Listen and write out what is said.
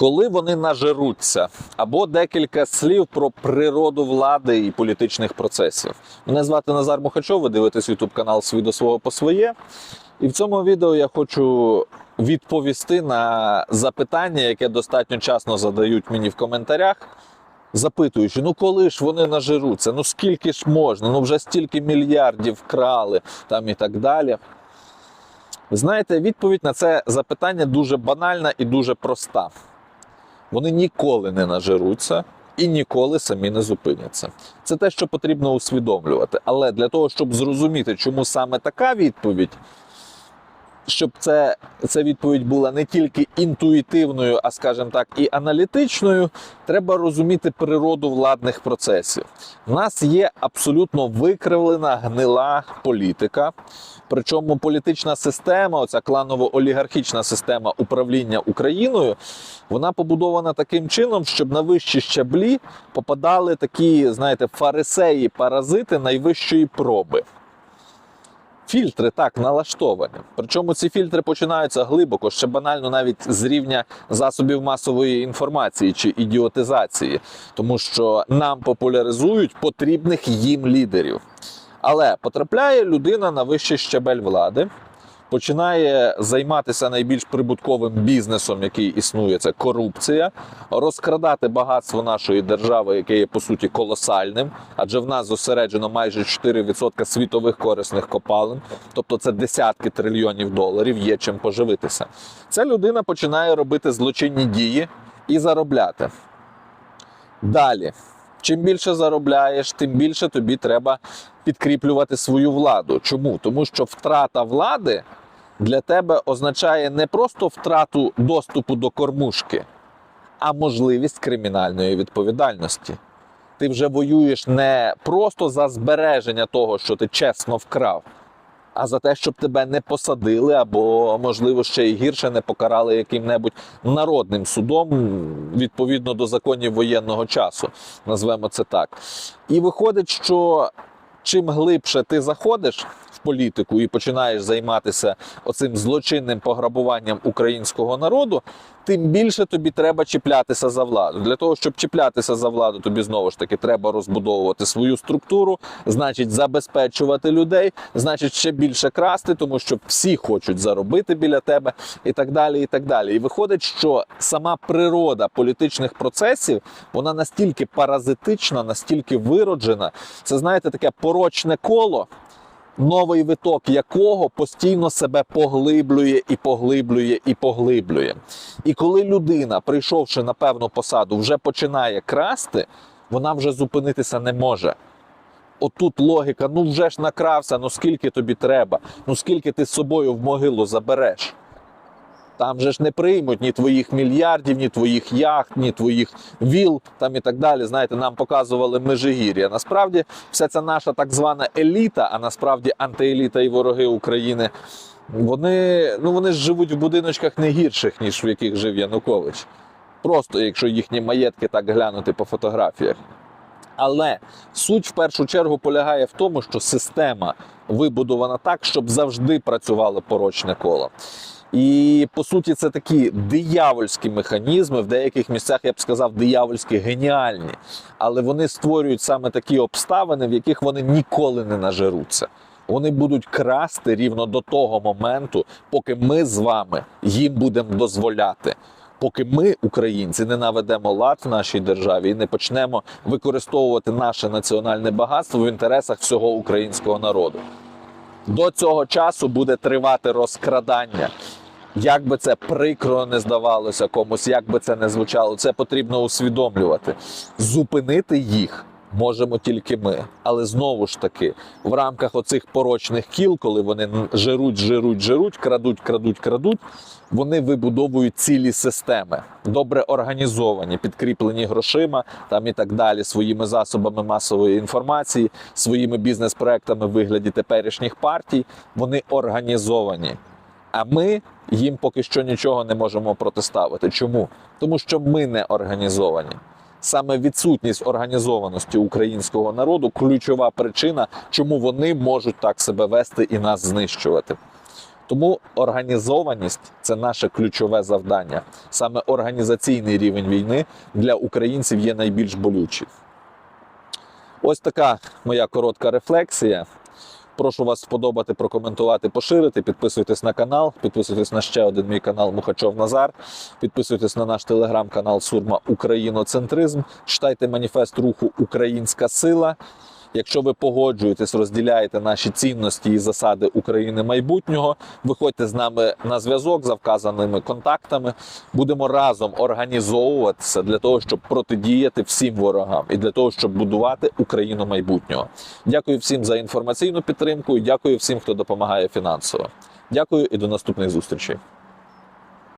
коли вони нажируться, або декілька слів про природу влади і політичних процесів. Мене звати Назар Мухачов, ви дивитесь YouTube канал «Свій до свого по своє. І в цьому відео я хочу відповісти на запитання, яке достатньо часто задають мені в коментарях. Запитуючи, ну коли ж вони нажируться, ну скільки ж можна, ну вже стільки мільярдів вкрали там і так далі. Знаєте, відповідь на це запитання дуже банальна і дуже проста. Вони ніколи не нажируться і ніколи самі не зупиняться. Це те, що потрібно усвідомлювати. Але для того, щоб зрозуміти, чому саме така відповідь, щоб це, ця відповідь була не тільки інтуїтивною, а скажімо так, і аналітичною, треба розуміти природу владних процесів. У нас є абсолютно викривлена гнила політика. Причому політична система, оця кланово-олігархічна система управління Україною, вона побудована таким чином, щоб на вищі щаблі попадали такі, знаєте, фарисеї, паразити найвищої проби. Фільтри так налаштовані. Причому ці фільтри починаються глибоко, ще банально навіть з рівня засобів масової інформації чи ідіотизації, тому що нам популяризують потрібних їм лідерів. Але потрапляє людина на вищий щабель влади, починає займатися найбільш прибутковим бізнесом, який існує, це корупція, розкрадати багатство нашої держави, яке є по суті колосальним, адже в нас зосереджено майже 4% світових корисних копалин, тобто це десятки трильйонів доларів, є чим поживитися. Ця людина починає робити злочинні дії і заробляти. Далі. Чим більше заробляєш, тим більше тобі треба підкріплювати свою владу. Чому? Тому що втрата влади для тебе означає не просто втрату доступу до кормушки, а можливість кримінальної відповідальності. Ти вже воюєш не просто за збереження того, що ти чесно вкрав, а за те, щоб тебе не посадили, або, можливо, ще й гірше не покарали яким-небудь народним судом відповідно до законів воєнного часу, назвемо це так. І виходить, що чим глибше ти заходиш політику і починаєш займатися оцим злочинним пограбуванням українського народу, тим більше тобі треба чіплятися за владу. Для того, щоб чіплятися за владу, тобі знову ж таки треба розбудовувати свою структуру, значить, забезпечувати людей, значить, ще більше красти, тому що всі хочуть заробити біля тебе і так далі. І так далі. І виходить, що сама природа політичних процесів вона настільки паразитична, настільки вироджена. Це знаєте, таке порочне коло новий виток якого постійно себе поглиблює і поглиблює і поглиблює. І коли людина, прийшовши на певну посаду, вже починає красти, вона вже зупинитися не може. Отут логіка: ну вже ж накрався, ну скільки тобі треба, ну скільки ти з собою в могилу забереш. Там же ж не приймуть ні твоїх мільярдів, ні твоїх яхт, ні твоїх віл там і так далі. Знаєте, нам показували межигір'я. Насправді, вся ця наша так звана еліта, а насправді антиеліта і вороги України. Вони, ну, вони ж живуть в будиночках не гірших, ніж в яких жив Янукович. Просто якщо їхні маєтки так глянути по фотографіях. Але суть в першу чергу полягає в тому, що система вибудована так, щоб завжди працювало порочне коло. І по суті, це такі диявольські механізми, в деяких місцях я б сказав, диявольські геніальні, але вони створюють саме такі обставини, в яких вони ніколи не нажируться. Вони будуть красти рівно до того моменту, поки ми з вами їм будемо дозволяти. Поки ми, українці, не наведемо лад в нашій державі і не почнемо використовувати наше національне багатство в інтересах всього українського народу. До цього часу буде тривати розкрадання. Як би це прикро не здавалося комусь, як би це не звучало, це потрібно усвідомлювати. Зупинити їх можемо тільки ми. Але знову ж таки, в рамках оцих порочних кіл, коли вони жируть, жируть, жируть, крадуть, крадуть, крадуть, вони вибудовують цілі системи, добре організовані, підкріплені грошима там і так далі, своїми засобами масової інформації, своїми бізнес-проектами в вигляді теперішніх партій. Вони організовані. А ми їм поки що нічого не можемо протиставити. Чому? Тому що ми не організовані. Саме відсутність організованості українського народу ключова причина, чому вони можуть так себе вести і нас знищувати. Тому організованість це наше ключове завдання. Саме організаційний рівень війни для українців є найбільш болючий. Ось така моя коротка рефлексія. Прошу вас сподобати, прокоментувати, поширити. Підписуйтесь на канал, підписуйтесь на ще один мій канал Мухачов Назар. Підписуйтесь на наш телеграм-канал Сурма Україноцентризм. Читайте маніфест руху Українська сила. Якщо ви погоджуєтесь, розділяєте наші цінності і засади України майбутнього, виходьте з нами на зв'язок за вказаними контактами. Будемо разом організовуватися для того, щоб протидіяти всім ворогам і для того, щоб будувати Україну майбутнього. Дякую всім за інформаційну підтримку і дякую всім, хто допомагає фінансово. Дякую і до наступних зустрічей.